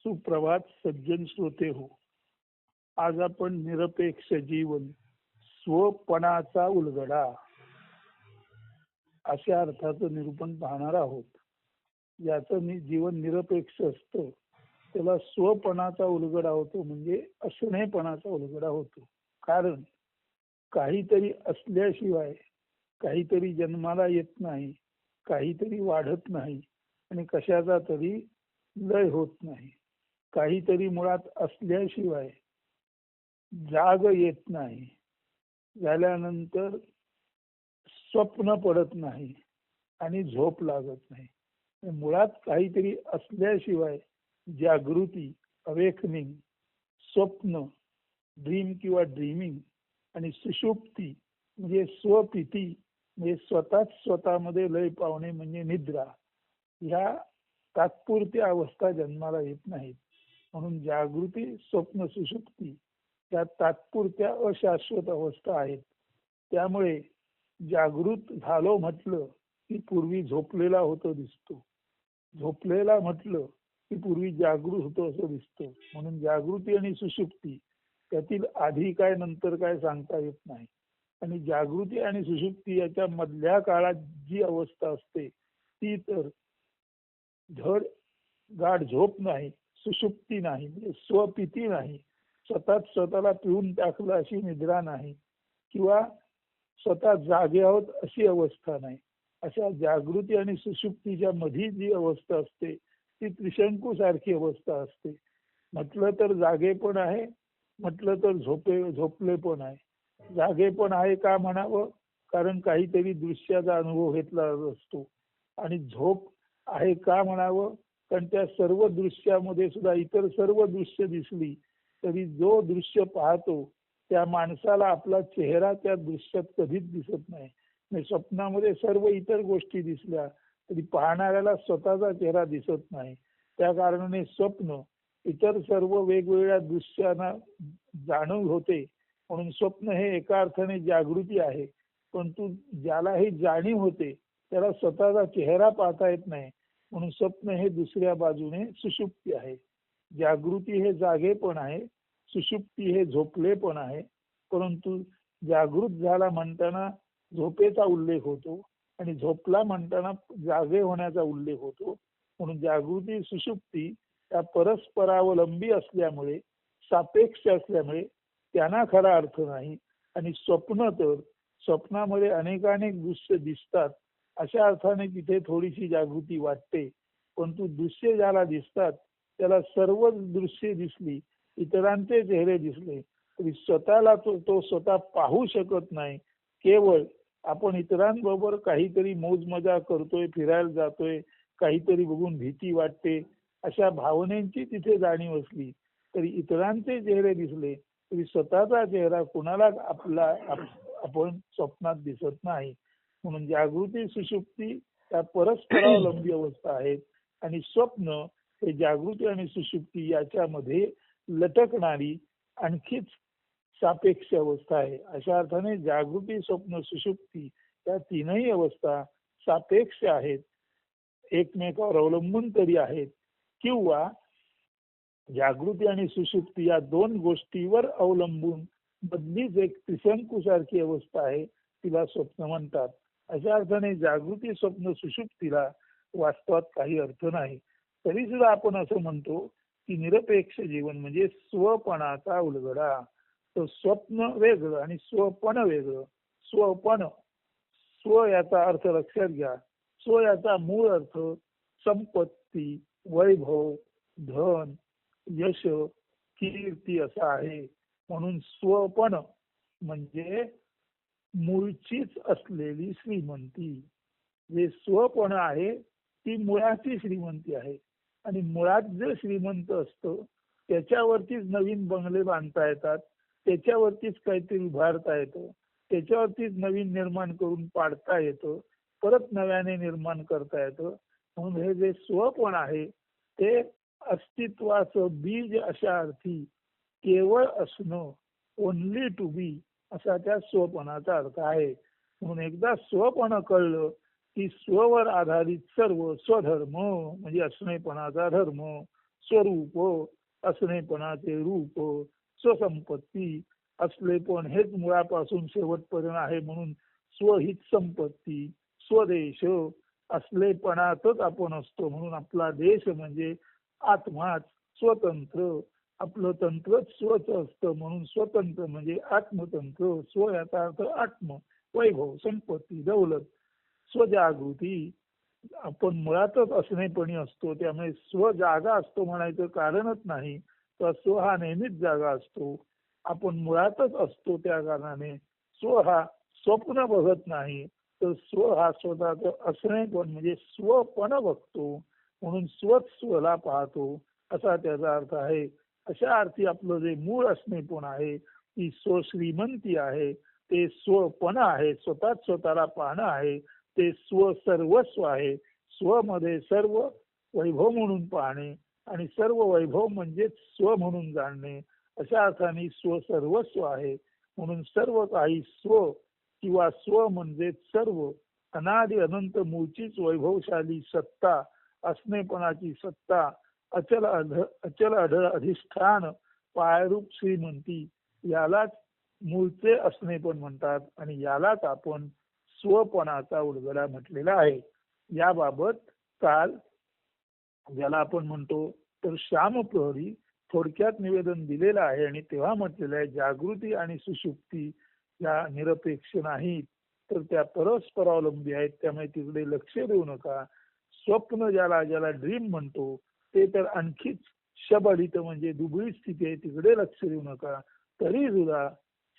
सुप्रभात सज्जन श्रोते हो. आज आपण निरपेक्ष जीवन स्वपणाचा उलगडा अशा अर्थाचं निरूपण पाहणार आहोत. याचं नि- जीवन निरपेक्ष असतं त्याला स्वपणाचा उलगडा होतो म्हणजे असणेपणाचा उलगडा होतो. कारण काहीतरी असल्याशिवाय काहीतरी जन्माला येत नाही काहीतरी वाढत नाही आणि कशाचा तरी लय होत नाही. काहीतरी मुळात असल्याशिवाय जाग येत नाही. झाल्यानंतर स्वप्न पडत नाही आणि झोप लागत नाही. मुळात काहीतरी असल्याशिवाय जागृती अवेकनिंग स्वप्न ड्रीम किंवा ड्रीमिंग आणि सुषुप्ती म्हणजे स्वपिती म्हणजे स्वतःच स्वतःमध्ये लय पावणे म्हणजे निद्रा ह्या तात्पुरत्या अवस्था जन्माला येत नाहीत. म्हणून जागृती स्वप्न सुषुप्ती या तात्पुरत्या अशाश्वत अवस्था आहेत. त्यामुळे जागृत झालो म्हटलं की पूर्वी झोपलेला होतो दिसतो. झोपलेला म्हटलं की पूर्वी जागृत होतो असं दिसतो. म्हणून जागृती आणि सुषुप्ती त्यातील आधी काय नंतर काय सांगता येत नाही. आणि जागृती आणि सुषुप्ती याच्या मधल्या काळात जी अवस्था असते ती तर धड गाढ झोप नाही सुषुप्ती नाही म्हणजे स्वपिती नाही. स्वतःच स्वतःला पिऊन टाकलं अशी निद्रा नाही. किंवा स्वतः जागे आहोत अशी अवस्था नाही. अशा जागृती आणि सुषुप्तीच्या मधी जी अवस्था असते ती त्रिशंकू सारखी अवस्था असते. म्हटलं तर जागे पण आहे म्हटलं तर झोपे झोपले पण आहे. जागे पण आहे का म्हणावं? कारण काहीतरी दृश्याचा अनुभव घेतला असतो. आणि झोप आहे का म्हणावं? कारण त्या सर्व दृश्यामध्ये सुद्धा इतर सर्व दृश्य दिसली तरी जो दृश्य पाहतो त्या माणसाला आपला चेहरा त्या दृश्यात कधीच दिसत नाही. म्हणजे स्वप्नामध्ये सर्व इतर गोष्टी दिसल्या तरी पाहणाऱ्याला स्वतःचा चेहरा दिसत नाही. त्या कारणाने स्वप्न इतर सर्व वेगवेगळ्या दृश्यांना जाणीव होते. म्हणून स्वप्न हे एका अर्थाने जागृती आहे. परंतु ज्याला ही जाणीव होते त्याला स्वतःचा चेहरा पाहता येत नाही. म्हणून स्वप्न हे दुसऱ्या बाजूने सुषुप्ती आहे. जागृती हे जागे पण आहे सुषुप्ती हे झोपले पण आहे. परंतु जागृत झाला म्हणताना झोपेचा उल्लेख होतो आणि झोपला म्हणताना जागे होण्याचा उल्लेख होतो. म्हणून जागृती सुषुप्ती त्या परस्परावलंबी असल्यामुळे सापेक्ष असल्यामुळे त्यांना खरा अर्थ नाही. आणि स्वप्न तर स्वप्नामध्ये अनेकानेक दृश्य दिसतात. अशा अर्थाने तिथे थोडीशी जागृती वाटते. परंतु दृश्य ज्याला दिसतात त्याला सर्व दृश्य दिसली इतरांचे चेहरे दिसले तरी स्वतःला तो तो स्वतः पाहू शकत नाही. केवळ आपण इतरांबरोबर काहीतरी मोज मजा करतोय फिरायला जातोय काहीतरी बघून भीती वाटते अशा भावनेची तिथे जाणीव असली तरी इतरांचे चेहरे दिसले तरी स्वतःचा चेहरा कुणाला आपला आपण स्वप्नात दिसत नाही. म्हणून जागृती सुषुप्ती त्या परस्परावलंबी अवस्था आहेत. आणि स्वप्न हे जागृती आणि सुषुप्ती याच्यामध्ये लटकणारी आणखीच सापेक्ष अवस्था आहे. अशा अर्थाने जागृती स्वप्न सुषुप्ती या तीनही अवस्था सापेक्ष आहेत. एकमेकावर अवलंबून तरी आहेत. किंवा जागृती आणि सुषुप्ती या दोन गोष्टीवर अवलंबून बदलीच एक त्रिशंकू सारखी अवस्था आहे तिला स्वप्न म्हणतात. अशा अर्थाने जागृती स्वप्न सुषुप्तीला वास्तवात काही अर्थ नाही. तरी सुद्धा आपण असं म्हणतो की निरपेक्ष जीवन म्हणजे स्वपणाचा उलगडा. तर स्वप्न वेगळं आणि स्वपण वेगळं. स्वपण. स्व याचा अर्थ लक्षात घ्या. स्व याचा मूळ अर्थ संपत्ती वैभव धन यश कीर्ती असा आहे. म्हणून स्वपण म्हणजे मूळचीच असलेली श्रीमंती. जे स्वपण आहे ती मुळाची श्रीमंती आहे. आणि मुळात जे श्रीमंत असतं त्याच्यावरतीच नवीन बंगले बांधता येतात त्याच्यावरतीच काहीतरी उभारता येतं त्याच्यावरतीच नवीन निर्माण करून पाडता येतं परत नव्याने निर्माण करता येतं. म्हणून हे जे स्वपण आहे ते अस्तित्वाचं बीज अशा अर्थी केवळ असणं ओनली टू बी असा त्या स्वपणाचा अर्थ आहे. म्हणून एकदा स्वपण कळलं की स्ववर आधारित सर्व स्वधर्म म्हणजे असणेपणाचा धर्म स्वरूप असणेपणाचे रूप स्वसंपत्ती असले पण हेच मुळापासून शेवटपर्यंत आहे म्हणून स्व संपत्ती स्वदेश असलेपणातच आपण असतो म्हणून आपला देश म्हणजे आत्माच स्वतंत्र आपलं तंत्रच स्वच असतं म्हणून स्वतंत्र म्हणजे आत्मतंत्र स्व याचा अर्थ आत्म वैभव संपत्ती दौलत स्वजागृती. आपण मुळातच असणेपणी असतो त्यामुळे स्व जागा असतो म्हणायचं कारणच नाही तर स्व हा नेहमीच जागा असतो. आपण मुळातच असतो त्या कारणाने स्व हा स्वप्न बघत नाही तर स्व हा स्वतःच असणे पण म्हणजे स्वपण बघतो म्हणून स्वच स्वला पाहतो असा त्याचा अर्थ आहे. अशा अर्थी आपलं जे मूळ असणे पण आहे ती स्व श्रीमंती आहे ते स्वपण आहे स्वतःच स्वतःला पाहणं आहे ते स्व सर्वस्व आहे. स्वमध्ये सर्व वैभव म्हणून पाहणे आणि सर्व वैभव म्हणजेच स्व म्हणून जाणणे अशा अर्थाने स्व सर्वस्व आहे. म्हणून सर्व काही स्व किंवा स्व म्हणजे सर्व अनादि अनंत मूळचीच वैभवशाली सत्ता असणेपणाची सत्ता अचल अध अचल अढळ अधिष्ठान पायरूप श्रीमंती यालाच मूळचे असणे पण म्हणतात आणि यालाच आपण स्वपणाचा उलगडा म्हटलेला आहे. याबाबत काल ज्याला आपण म्हणतो तर श्याम प्रहरी थोडक्यात निवेदन दिलेलं आहे आणि तेव्हा म्हटलेलं आहे जागृती आणि सुशुक्ती या निरपेक्ष नाहीत तर त्या परस्परावलंबी आहेत त्यामुळे तिकडे लक्ष देऊ नका. स्वप्न ज्याला ज्याला ड्रीम म्हणतो ते तर आणखीच शबडित म्हणजे दुबळी स्थिती आहे तिकडे लक्ष देऊ नका. तरी सुद्धा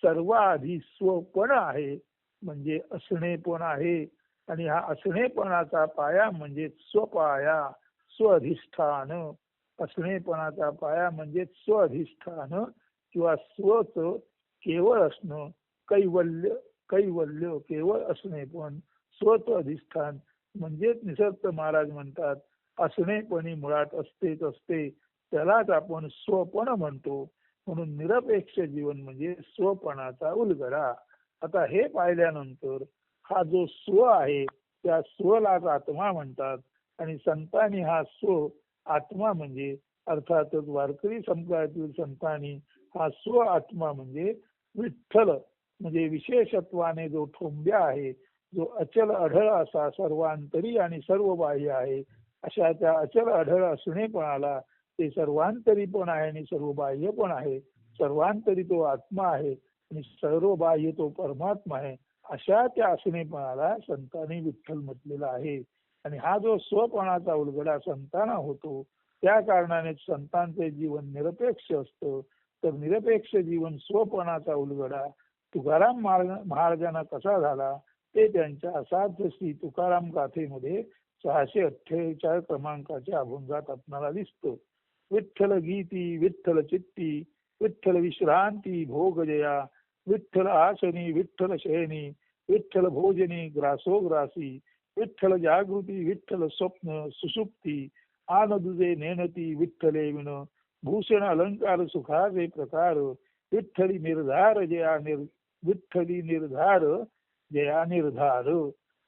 सर्वाधी स्वपण आहे म्हणजे असणेपण आहे. आणि हा असणेपणाचा पाया म्हणजे स्वपाया स्वअधिष्ठान असणेपणाचा पाया म्हणजे स्वअधिष्ठान किंवा स्वच केवळ असणं कैवल्य कैवल्य केवळ असणे पण स्वत अधिष्ठान म्हणजेच निसर्ग महाराज म्हणतात असणेपणी मुळात असतेच असते त्यालाच आपण स्वपण म्हणतो. म्हणून निरपेक्ष जीवन म्हणजे स्वपणाचा उलगडा. आता हे पाहिल्यानंतर हा जो स्व आहे त्या स्वलाच आत्मा म्हणतात. आणि संतांनी हा स्व आत्मा म्हणजे अर्थातच वारकरी संप्रदायातील संतांनी हा स्व आत्मा म्हणजे विठ्ठल. म्हणजे विशेषत्वाने जो ठोंब्या आहे जो अचल अढळ असा सर्वांतरी आणि सर्व बाह्य आहे अशा त्या अचल अढळ असणेपणाला ते सर्वांतरी पण आहे आणि सर्व बाह्य पण आहे. सर्वांतरी तो आत्मा आहे आणि सर्व बाह्य तो परमात्मा आहे. अशा त्या असणेपणाला संतांनी विठ्ठल म्हटलेला आहे. आणि हा जो स्वपणाचा उलगडा संतांना होतो त्या कारणाने संतांचे जीवन निरपेक्ष असतं. तर निरपेक्ष जीवन स्वपणाचा उलगडा तुकाराम महाराजांना कसा झाला? ते त्यांच्या असाध्य श्री तुकाराम गाथेमध्ये सहाशे अठ्ठेचाळीस क्रमांकाच्या अभंगात आपणाला दिसतो. विठ्ठल गीती विठ्ठल चित्ती विठ्ठल विश्रांती भोग जया विठ्ठल आसनी विठ्ठल शयनी विठ्ठल भोजनी ग्रासोग्रासी विठ्ठल जागृती विठ्ठल स्वप्न सुसुप्ती आनदुजे नेनती विठ्ठले विण भूषण अलंकार सुखाचे प्रकार विठ्ठली निर्धार जया निर् विठ्ठली निर्धार जया निर्धार.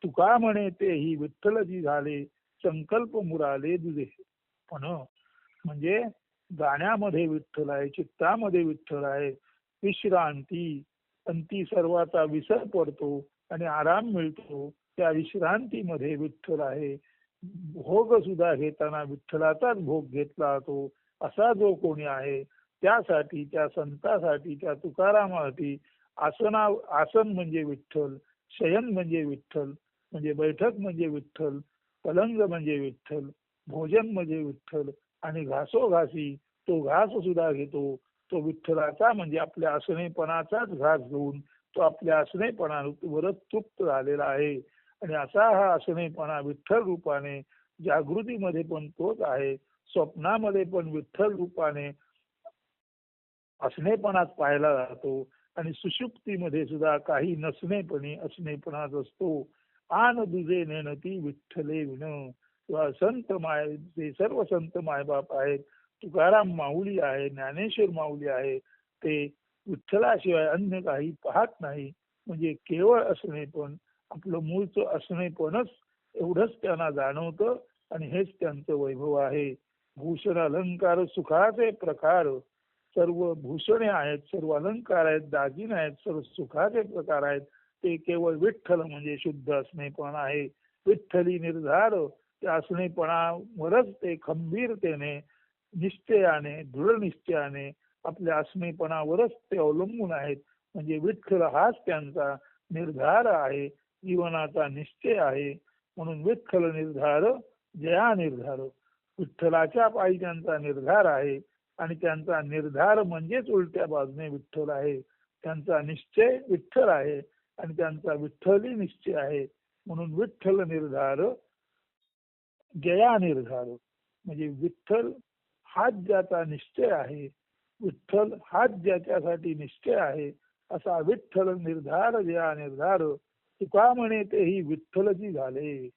तुका म्हणे ते ही विठ्ठलजी झाले संकल्प मुराले दुजे पण म्हणजे गाण्यामध्ये विठ्ठल आहे चित्तामध्ये विठ्ठल आहे विश्रांती अंती सर्वाचा विसर पडतो आणि आराम मिळतो त्या विश्रांतीमध्ये विठ्ठल आहे. भोग सुद्धा घेताना विठ्ठलाचाच भोग घेतला जातो असा जो कोणी आहे त्यासाठी त्या संतासाठी त्या तुकारामासाठी आसना आसन म्हणजे विठ्ठल शयन म्हणजे विठ्ठल म्हणजे बैठक म्हणजे विठ्ठल पलंग म्हणजे विठ्ठल भोजन म्हणजे विठ्ठल आणि घासोघासी तो घास सुद्धा घेतो. तो विठ्ठलाचा म्हणजे आपल्या असणेपणाचाच घास घेऊन तो आपल्या असणेपणावर तृप्त झालेला आहे. आणि असा हा असणेपणा विठ्ठल रूपाने जागृतीमध्ये पण तोच आहे. स्वप्नामध्ये पण विठ्ठल रूपाने असणेपणात पाहायला जातो. आणि सुषुप्तीमध्ये सुद्धा काही नसणेपणी असणेपणाच असतो. आन दुजे नेणती विठ्ठले विण. किंवा संत माय जे सर्व संत मायबाप आहेत. तुकाराम माऊली आहे ज्ञानेश्वर माऊली आहे. ते विठ्ठलाशिवाय अन्य काही पाहत नाही. म्हणजे केवळ असणे पण आपलं मूळचं असणे पणच एवढंच त्यांना जाणवतं आणि हेच त्यांचं वैभव आहे. भूषण अलंकार सुखाचे प्रकार. सर्व भूषणे आहेत सर्व अलंकार आहेत दागिने आहेत सर्व सुखाचे प्रकार आहेत. ते केवळ विठ्ठल म्हणजे शुद्ध असणेपण आहे. विठ्ठली निर्धार ते असणेपणावरच ते खंबीरतेने निश्चयाने दृढ निश्चयाने आपल्या असणेपणावरच ते अवलंबून आहेत. म्हणजे विठ्ठल हाच त्यांचा निर्धार आहे. जीवनाचा निश्चय आहे. म्हणून विठ्ठल निर्धार जया निर्धार. विठ्ठलाच्या पायी त्यांचा निर्धार आहे. आणि त्यांचा निर्धार म्हणजेच उलट्या बाजूने विठ्ठल आहे. त्यांचा निश्चय विठ्ठल आहे. आणि त्यांचा विठ्ठली निश्चय आहे. म्हणून विठ्ठल निर्धार जया निर्धार. म्हणजे विठ्ठल हाच ज्याचा निश्चय आहे विठ्ठल हाच ज्याच्यासाठी निश्चय आहे असा विठ्ठल निर्धार जया निर्धार. तुका म्हणे तेही विठ्ठलची झाले.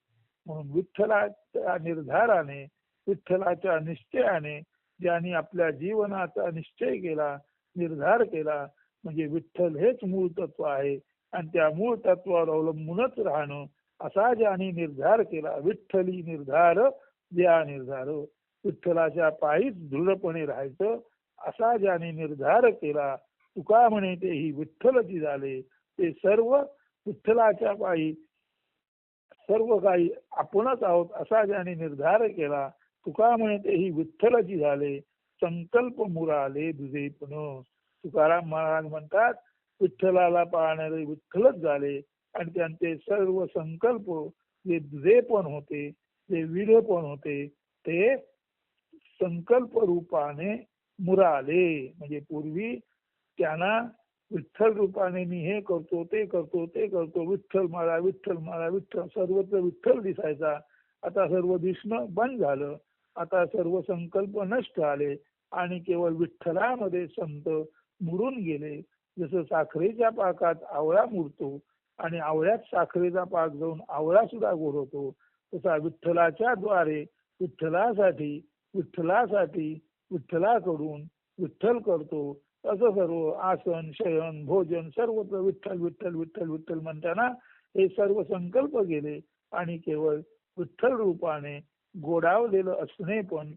म्हणून विठ्ठलाच्या निर्धाराने विठ्ठलाच्या निश्चयाने ज्यांनी आपल्या जीवनाचा निश्चय केला निर्धार केला म्हणजे विठ्ठल हेच मूळ तत्व आहे. आणि त्या मूळ तत्वावर अवलंबूनच राहणं असा ज्याने निर्धार केला विठ्ठली निर्धार द्या निर्धार. विठ्ठलाच्या पायीच दृढपणे राहायचं असा ज्याने निर्धार केला तुका म्हणे ते ही विठ्ठलची झाले. ते सर्व विठ्ठलाच्या पायी सर्व काही आपणच आहोत असा ज्याने निर्धार केला तुका म्हणे ते ही विठ्ठलची झाले. संकल्प मुराले दुजे पण तुकाराम महाराज म्हणतात विठ्ठलाला पाहणारे विठ्ठलच झाले. आणि त्यांचे सर्व संकल्प जे जे पण होते जे विध पण होते ते संकल्प रूपाने मुराले. म्हणजे पूर्वी त्यांना विठ्ठल रूपाने मी हे करतो ते करतो ते करतो विठ्ठल मला विठ्ठल मला विठ्ठल सर्वत्र विठ्ठल दिसायचा. आता सर्व दिसणं बंद झालं. आता सर्व संकल्प नष्ट आले. आणि केवळ विठ्ठलामध्ये संत मुरून गेले. जसं साखरेच्या पाकात आवळा मुरतो आणि आवळ्यात साखरेचा पाक जाऊन आवळा सुद्धा गोड होतो तसा विठ्ठलाच्या द्वारे विठ्ठलासाठी विठ्ठलासाठी विठ्ठलाकडून विठ्ठल करतो. असं सर्व आसन शयन भोजन सर्व विठ्ठल विठ्ठल विठ्ठल विठ्ठल म्हणताना हे सर्व संकल्प गेले आणि केवळ विठ्ठल रूपाने गोडावलेलं असणे पण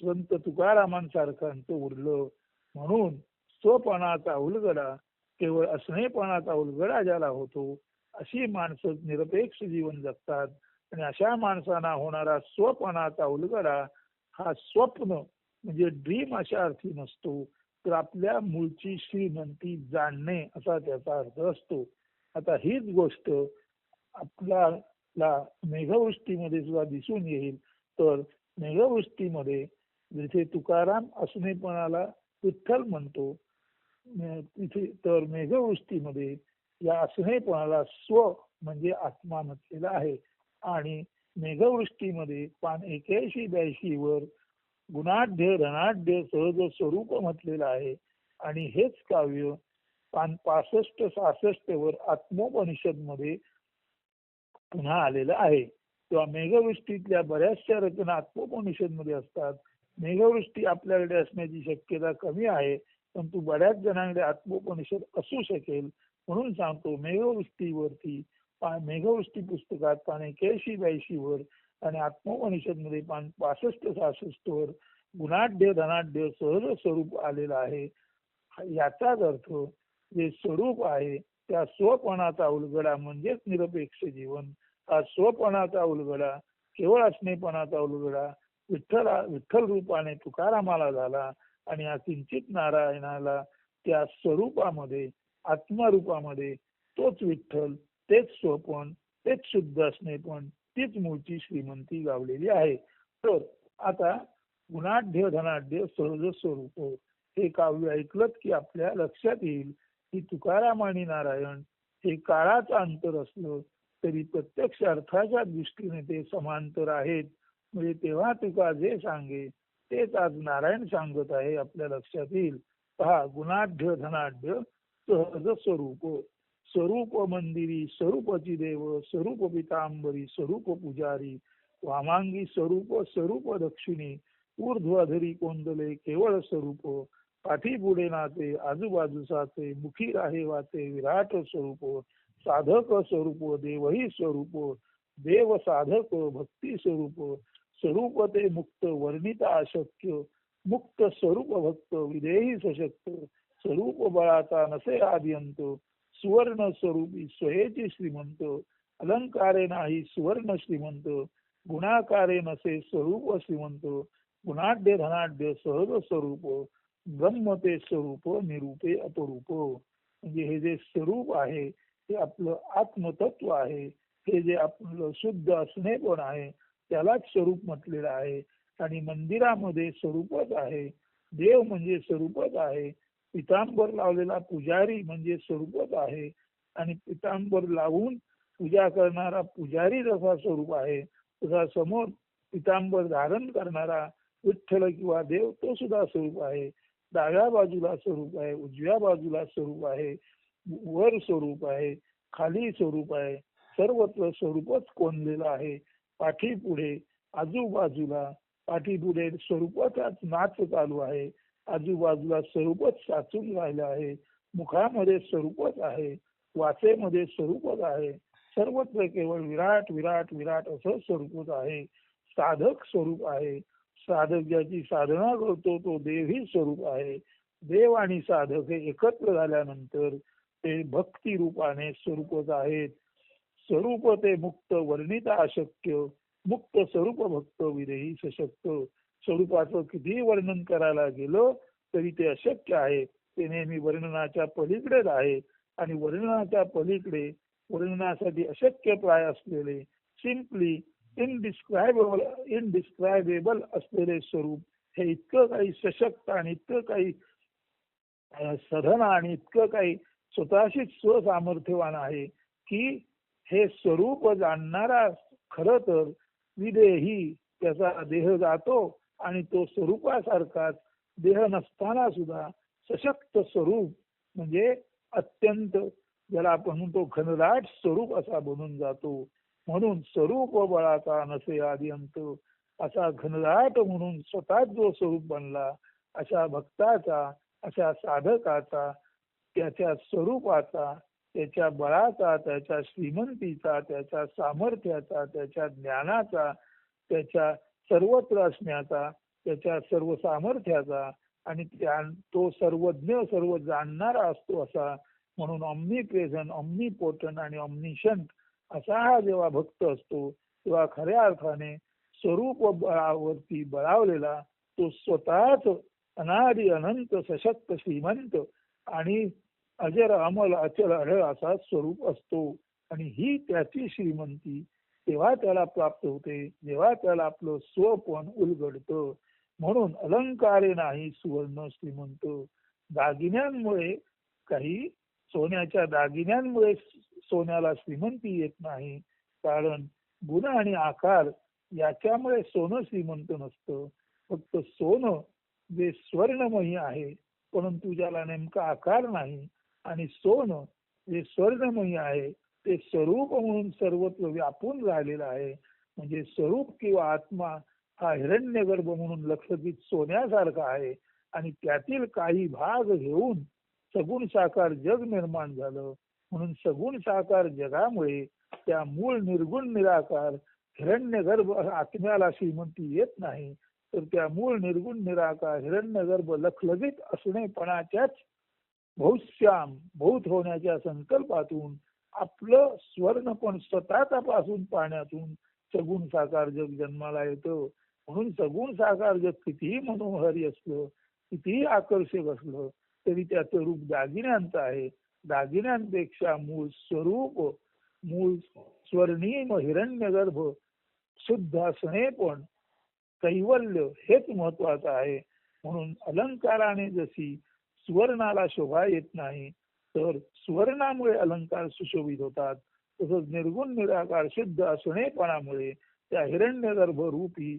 संत तुकारामांसारखांचं उरलं. म्हणून स्वपणाचा उलगडा केवळ असणेपणाचा उलगडा ज्याला होतो अशी माणसं निरपेक्ष जीवन जगतात. आणि अशा माणसांना होणारा स्वपणाचा उलगडा हा स्वप्न म्हणजे ड्रीम अशा अर्थी नसतो तर आपल्या मूळची श्रीमंती जाणणे असा त्याचा अर्थ असतो. आता हीच गोष्ट आपल्याला मेघवृष्टीमध्ये सुद्धा दिसून येईल. तर मेघवृष्टीमध्ये जिथे तुकाराम असणेपणाला विठ्ठल म्हणतो तिथे तर मेघवृष्टीमध्ये या असणेपणाला स्व म्हणजे आत्मा म्हटलेला आहे. आणि मेघवृष्टीमध्ये पान एक्याऐंशी ब्याऐंशी वर गुणाढ्य रणाढ्य सहज स्वरूप म्हटलेलं आहे. आणि हेच काव्य पान पासष्ट सहासष्ट वर आत्मोपनिषदमध्ये पुन्हा आलेलं आहे. किंवा मेघवृष्टीतल्या बऱ्याचशा रचना आत्मोपनिषदमध्ये असतात. मेघवृष्टी आपल्याकडे असण्याची शक्यता कमी आहे. परंतु बऱ्याच जणांकडे आत्मोपनिषद असू शकेल म्हणून सांगतो मेघवृष्टीवरती मेघवृष्टी पुस्तकात पाने केशी ब्याऐंशी वर आणि आत्मोपनिषदमध्ये पान पासष्ट सहासष्ट वर गुणाढ्य धनाढ्य सहज स्वरूप आलेलं आहे. याचाच अर्थ जे स्वरूप आहे त्या स्वपणाचा उलगडा म्हणजेच निरपेक्ष जीवन. हा स्वपणाचा उलगडा केवळ असणेपणाचा उलगडा विठ्ठल विठ्ठल रूपाने तुकारामाला झाला आणि या किंचित नारायणाला त्या स्वरूपामध्ये आत्मरूपामध्ये तोच विठ्ठल तेच स्वपण तेच शुद्ध असणे पण तीच मूळची श्रीमंती गावलेली आहे. तर आता गुणाढ्य धनाढ्य सहज स्वरूप हे काव्य ऐकलं की आपल्या लक्षात येईल की तुकाराम आणि नारायण हे काळाचं अंतर असलं तरी प्रत्यक्ष अर्थाच्या दृष्टीने ते समांतर आहेत. म्हणजे तेव्हा तुका जे सांगे तेच आज नारायण सांगत आहे आपल्या लक्षात येईल. पहा गुणाढ्य धनाढ्य सहज स्वरूप. स्वरूप मंदिरी स्वरूपची देव स्वरूप पितांबरी स्वरूप पुजारी वामांगी स्वरूप स्वरूप दक्षिणी ऊर्ध्वधरी कोंदले केवळ स्वरूप. पाठी पुढे नाते आजूबाजूसाचे मुखी राहे वाचे विराट स्वरूप. साधक स्वरूप देवही स्वरूप. देव साधक भक्ती स्वरूप. स्वरूप ते मुक्त वर्णिता अशक्य. मुक्त स्वरूप भक्त विदेही सशक्त. स्वरूप बळाचा नसे आदियंत. सुवर्ण स्वरूपी स्वयेची श्रीमंत. अलंकारे नाही सुवर्ण श्रीमंत. गुणाकारे नसे स्वरूप श्रीमंत. गुणाढ्य धनाढ्य सहज स्वरूप. ब्रह्म ते स्वरूप निरूपे अपरूप. म्हणजे हे जे स्वरूप आहे ते आपलं आत्मतत्व आहे. हे जे आपलं शुद्ध असणे पण आहे त्यालाच स्वरूप म्हटलेलं आहे. आणि मंदिरामध्ये स्वरूपच आहे. देव म्हणजे स्वरूपच आहे. पितांबर लावलेला पुजारी म्हणजे स्वरूपच आहे. आणि पितांबर लावून पूजा करणारा पुजारी जसा स्वरूप आहे तसा समोर पितांबर धारण करणारा विठ्ठल किंवा देव तो सुद्धा स्वरूप आहे. डाव्या बाजूला स्वरूप आहे उजव्या बाजूला स्वरूप आहे वर स्वरूप आहे खाली स्वरूप आहे. सर्वत्र स्वरूपच कोणलेलं आहे. पाठीपुढे आजूबाजूला पाठीपुढे स्वरूपाचाच नाच चालू आहे. आजूबाजूला स्वरूपच साचून राहिलं आहे. मुखामध्ये स्वरूपच आहे. वाचेमध्ये स्वरूपच आहे. सर्वत्र केवळ विराट विराट विराट असं स्वरूपच आहे. साधक स्वरूप आहे. साधक ज्याची साधना करतो तो देवही स्वरूप आहे. देव आणि साधक हे एकत्र झाल्यानंतर ते भक्ती रूपाने स्वरूपच आहेत. स्वरूप ते मुक्त वर्णित अशक्य. मुक्त स्वरूप भक्त विरही सशक्त. स्वरूपाचं कितीही वर्णन करायला गेलो तरी ते अशक्य आहे. ते नेहमी वर्णनाच्या पलीकडेच आहे. आणि वर्णनाच्या पलीकडे वर्णनासाठी अशक्य प्राय असलेले सिम्पली इनडिस्क्रायबल इनडिस्क्रायबेबल असलेले स्वरूप हे इतकं काही सशक्त आणि इतकं काही सधन आणि इतकं काही स्वतःशीच स्वसामर्थ्यवान आहे की हे स्वरूप जाणणारा खर तर विदेही त्याचा देह जातो आणि तो स्वरूपासारखाच देह नसताना सुद्धा सशक्त स्वरूप म्हणजे अत्यंत ज्याला आपण म्हणतो घनदाट स्वरूप असा बनून जातो. म्हणून स्वरूप बळाचा नसे आदी अंत असा घनदाट म्हणून स्वतःच जो स्वरूप बनला अशा भक्ताचा अशा साधकाचा त्याच्या स्वरूपाचा त्याच्या बळाचा त्याच्या श्रीमंतीचा त्याच्या सामर्थ्याचा त्याच्या ज्ञानाचा त्याच्या सर्वत्र असण्याचा त्याच्या सर्व सामर्थ्याचा आणि त्या तो सर्वज्ञ सर्व जाणणारा असतो असा. म्हणून ऑमनी प्रेझन ऑमनी पोटन आणि ऑमनिशंट असा हा जेव्हा भक्त असतो तेव्हा खऱ्या अर्थाने स्वरूप बळावरती बळावलेला तो स्वतःच अनादि अनंत सशक्त श्रीमंत आणि अजर अमल अचल अढळ असा स्वरूप असतो. आणि ही त्याची श्रीमंती तेव्हा त्याला प्राप्त होते जेव्हा त्याला आपलं स्वपण उलगडतं. म्हणून अलंकारे नाही सुवर्ण श्रीमंत. दागिन्यांमुळे काही सोन्याच्या दागिन्यांमुळे सोन्याला श्रीमंती येत नाही. कारण गुण आणि आकार याच्यामुळे सोनं श्रीमंत नसतं. फक्त सोनं जे स्वर्णमयी आहे परंतु ज्याला नेमका आकार नाही आणि सोनं जे स्वर्णमयी आहे ते स्वरूप म्हणून सर्वत्र व्यापून राहिलेलं आहे. म्हणजे स्वरूप किंवा आत्मा हा हिरण्यगर्भ म्हणून लक्षात सोन्यासारखा आहे. आणि त्यातील काही भाग घेऊन सगुण साकार जग निर्माण झालं. म्हणून सगुण साकार जगामुळे त्या मूळ निर्गुण निराकार हिरण्यगर्भ आत्म्याला श्रीमंती येत नाही. तर त्या मूळ निर्गुण निराकार हिरण्यगर्भ लखलगित असणेपणाच्याच भौश्याम भूत होण्याच्या संकल्पातून आपलं स्वर्ण पण स्वतःचा पासून पाण्यातून सगुण साकार जग जन्माला येतं. म्हणून सगुण साकार जग कितीही मनोहरी असलं कितीही आकर्षक असलं तरी त्याचं रूप दागिन्यांचं आहे. दागिन्यांपेक्षा मूळ स्वरूप मूळ स्वर्णीम हिरण्यगर्भ शुद्ध असणे पण कैवल्य हेच महत्वाचं आहे. म्हणून अलंकाराने जशी सुवर्णाला शोभा येत नाही तर सुवर्णामुळे अलंकार सुशोभित होतात. तसंच निर्गुण निराकार शुद्ध असणेपणामुळे त्या हिरण्यगर्भ रूपी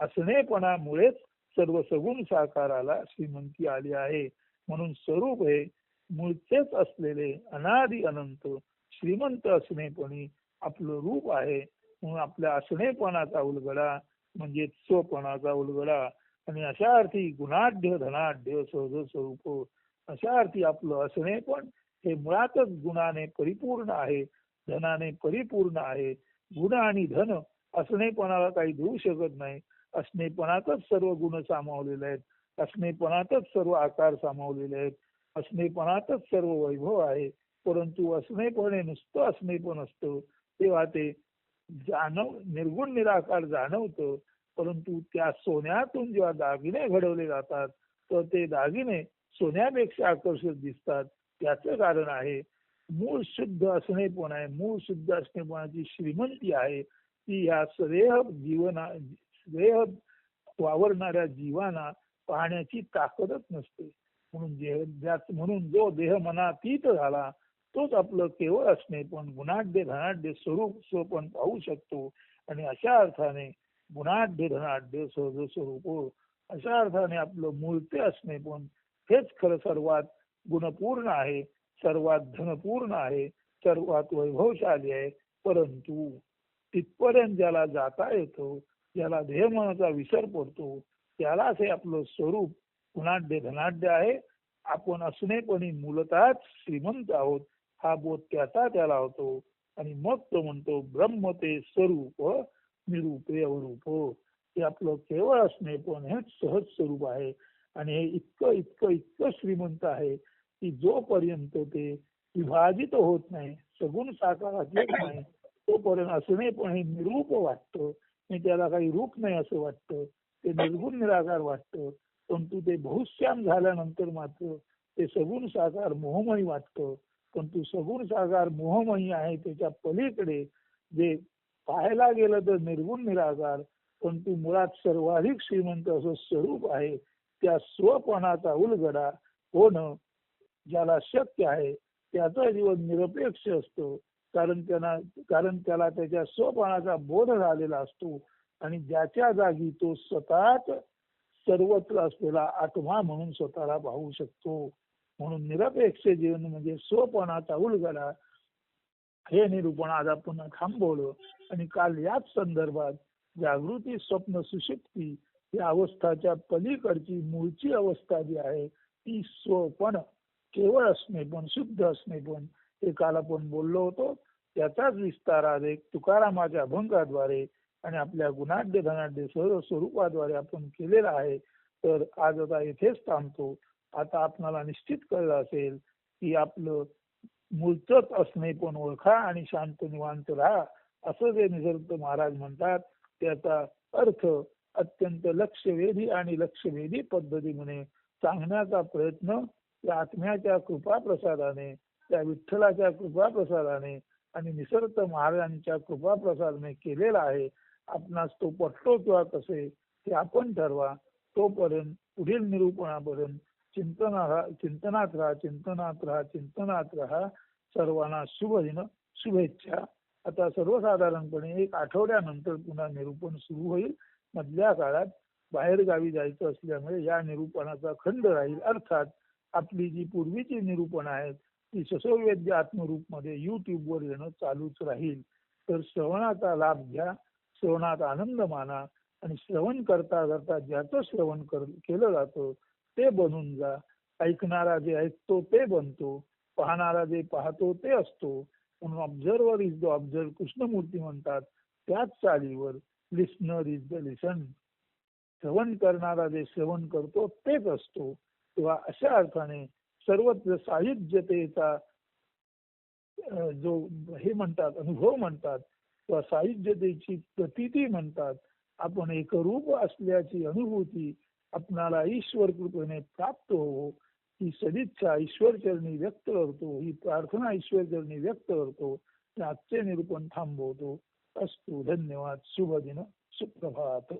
असणेपणामुळेच सर्व सगुण साकाराला श्रीमंती आली आहे. म्हणून स्वरूप हे मूळचेच असलेले अनादि अनंत श्रीमंत असणेपणी आपलं रूप आहे. म्हणून आपल्या असणेपणाचा उलगडा म्हणजे स्वपणाचा उलगडा. आणि अशा अर्थी गुणाढ्य धनाढ्य सहज स्वरूप अशा अर्थी आपलं असणे पण हे मुळातच गुणाने परिपूर्ण आहे धनाने परिपूर्ण आहे. गुण आणि धन असणेपणाला काही देऊ शकत नाही. असणेपणातच सर्व गुण सामावलेले आहेत. असणेपणातच सर्व आकार सामावलेले आहेत. असणेपणातच सर्व वैभव आहे. परंतु असणेपणे नुसतं असणेपण असतं. तेव्हा ते जाणव निर्गुण निराकार जाणवतं. परंतु त्या सोन्यातून जेव्हा दागिने घडवले जातात तर ते दागिने सोन्यापेक्षा आकर्षक दिसतात. त्याचं कारण आहे मूळ शुद्ध असणेपण आहे. मूळ शुद्ध असणेपणाची श्रीमंती आहे. ती ह्या सदेह जीवना सदेह वावरणाऱ्या जीवाना पाहण्याची ताकदच नसते. म्हणून म्हणून जो देह मनातीत झाला तोच आपलं केवळ असणे पण गुणाढ्य धनाढ्य स्वरूप स्वपण पाहू शकतो. आणि अशा अर्थाने गुणाढ्य धनाढ्य सहज स्वरूप अशा अर्थाने आपलं मूळते असणे पण हेच खरं सर्वात गुणपूर्ण आहे सर्वात धनपूर्ण आहे सर्वात वैभवशाली आहे. परंतु तिथपर्यंत ज्याला जाता येतो ज्याला ध्येयमनाचा विसर पडतो त्यालाच हे आपलं स्वरूप गुणाढ्य धनाढ्य आहे. आपण असणेपणी मूलतःच श्रीमंत आहोत हा बोध त्याचा त्याला होतो. आणि मग तो म्हणतो ब्रह्म ते स्वरूप निरूपे अवरूप हे आपलं केवळ असणे पण हेच सहज स्वरूप आहे. आणि हे इतकं इतकं इतकं श्रीमंत आहे की जोपर्यंत ते विभाजित होत नाही सगुण साकारात येत नाही तोपर्यंत असणे पण हे निरूप वाटतं. आणि त्याला काही रूप नाही असं वाटतं. ते निर्गुण निराकार वाटतं. परंतु ते बहुश्याम झाल्यानंतर मात्र ते सगुण साकार मोहमयी वाटतं. परंतु सगुण साकार मोहमयी आहे त्याच्या पलीकडे जे पाहायला गेलं तर निर्गुण निराकार परंतु मुळात सर्वाधिक श्रीमंत असं स्वरूप आहे. त्या स्वपणाचा उलगडा होणं ज्याला शक्य आहे त्याचं जीवन निरपेक्ष असतो. कारण त्यांना कारण त्याला त्याच्या स्वपणाचा बोध झालेला असतो आणि ज्याच्या जागी तो स्वतःच सर्वत्र असलेला आत्मा म्हणून स्वतःला पाहू शकतो. म्हणून निरपेक्ष जीवन म्हणजे स्वपणाचा उलगडा हे निरूपण आज आपण थांबवलं आणि काल याच संदर्भात जागृती स्वप्न सुशक्ती या अवस्थाच्या पलीकडची मूळची अवस्था जी आहे ती स्वपण केवळ असणे पण शुद्ध असणे पण हे काल आपण बोललो होतो. त्याचाच विस्तार आज एक तुकारामाच्या अभंगाद्वारे आणि आपल्या गुणाढ्य धनाढ्य सर्व स्वरूपाद्वारे आपण केलेला आहे. तर आज आता येथेच थांबतो. आता आपणाला निश्चित कळलं असेल की आपलं मूळच असणे पण ओळखा आणि शांत निवांत राहा असं जे निसर्ग महाराज म्हणतात त्याचा अर्थ अत्यंत लक्षवेधी आणि लक्षवेधी पद्धतीने सांगण्याचा प्रयत्न त्या आत्म्याच्या कृपा प्रसादाने त्या विठ्ठलाच्या कृपा प्रसादाने आणि निसर्ग महाराजांच्या कृपा प्रसादाने केलेला आहे. आपणास तो पटतो किंवा कसे हे आपण ठरवा. तोपर्यंत पुढील निरूपणापर्यंत चिंतना चिंतनात राहा चिंतनात राहा चिंतनात राहा सर्वांना शुभ दिन शुभेच्छा. आता सर्वसाधारणपणे एक आठवड्यानंतर पुन्हा निरूपण सुरू होईल. मधल्या काळात बाहेर गावी जायचं असल्यामुळे या निरूपणाचा खंड राहील. अर्थात आपली जी पूर्वीची निरूपण आहेत ती ससोवेद्य आत्मरूपमध्ये युट्यूबवर येणं चालूच राहील. तर श्रवणाचा लाभ घ्या श्रवणात आनंद माना आणि श्रवण करता करता ज्याचं श्रवण कर केलं जातं ते बनून जा. ऐकणारा जे ऐकतो ते बनतो. पाहणारा जे पाहतो ते असतो. म्हणून observer is the observe Krishnamurti म्हणतात त्याच चालीवर लिस्नर इज द लिसन श्रवण करणारा जे श्रवण करतो तेच असतो. तेव्हा अशा अर्थाने सर्वत्र साहित्यतेचा जो हे म्हणतात अनुभव म्हणतात किंवा साहित्यतेची प्रतिती म्हणतात आपण एकरूप असल्याची अनुभूती आपणाला ईश्वर कृपेने प्राप्त हो ही सदिच्छा ईश्वर चरणी व्यक्त करतो. ही प्रार्थना ईश्वर चरणी व्यक्त करतो. आजचे निरूपण थांबवतो. असतो धन्यवाद. शुभ दिन सुप्रभात.